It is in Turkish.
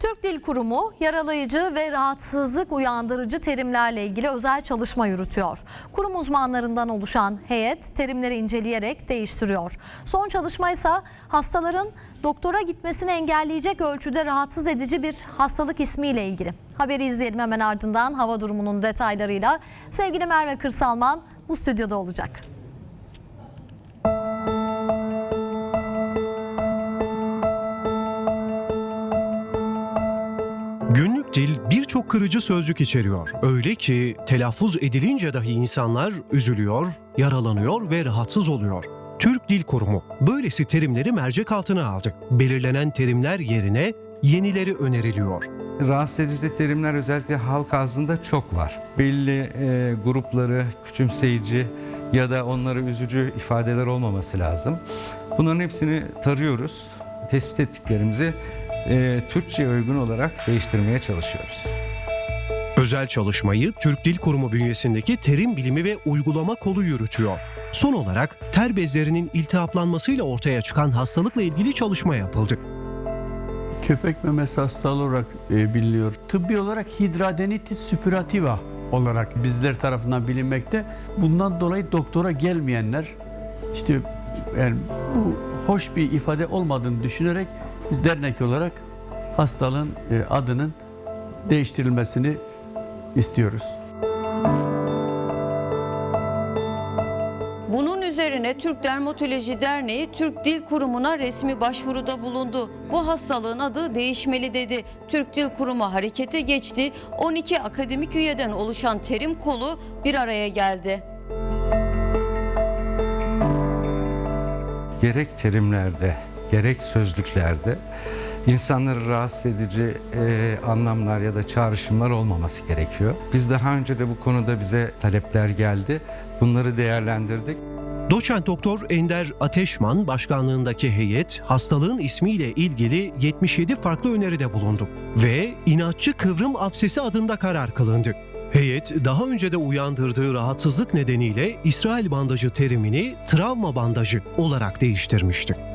Türk Dil Kurumu yaralayıcı ve rahatsızlık uyandırıcı terimlerle ilgili özel çalışma yürütüyor. Kurum uzmanlarından oluşan heyet terimleri inceleyerek değiştiriyor. Son çalışma ise hastaların doktora gitmesini engelleyecek ölçüde rahatsız edici bir hastalık ismiyle ilgili. Haberi izleyelim hemen ardından hava durumunun detaylarıyla. Sevgili Merve Kırsalman bu stüdyoda olacak. Günlük dil birçok kırıcı sözcük içeriyor. Öyle ki telaffuz edilince dahi insanlar üzülüyor, yaralanıyor ve rahatsız oluyor. Türk Dil Kurumu böylesi terimleri mercek altına aldı. Belirlenen terimler yerine yenileri öneriliyor. Rahatsız edici terimler özellikle halk ağzında çok var. Belli e, grupları küçümseyici ya da onları üzücü ifadeler olmaması lazım. Bunların hepsini tarıyoruz. Tespit ettiklerimizi e, Türkçe'ye uygun olarak değiştirmeye çalışıyoruz. Özel çalışmayı Türk Dil Kurumu bünyesindeki terim bilimi ve uygulama kolu yürütüyor. Son olarak ter bezlerinin iltihaplanmasıyla ortaya çıkan hastalıkla ilgili çalışma yapıldı. köpek memesi hastalığı olarak e, biliniyor. Tıbbi olarak hidradenitis suppurativa olarak bizler tarafından bilinmekte. Bundan dolayı doktora gelmeyenler işte yani bu hoş bir ifade olmadığını düşünerek biz dernek olarak hastalığın e, adının değiştirilmesini istiyoruz. Bunun üzerine Türk Dermatoloji Derneği Türk Dil Kurumu'na resmi başvuruda bulundu. Bu hastalığın adı değişmeli dedi. Türk Dil Kurumu harekete geçti. 12 akademik üyeden oluşan terim kolu bir araya geldi. Gerek terimlerde, gerek sözlüklerde insanları rahatsız edici e, anlamlar ya da çağrışımlar olmaması gerekiyor. Biz daha önce de bu konuda bize talepler geldi. Bunları değerlendirdik. Doçent Doktor Ender Ateşman başkanlığındaki heyet hastalığın ismiyle ilgili 77 farklı öneride bulundu ve inatçı kıvrım absesi adında karar kılındı. Heyet daha önce de uyandırdığı rahatsızlık nedeniyle İsrail bandajı terimini travma bandajı olarak değiştirmişti.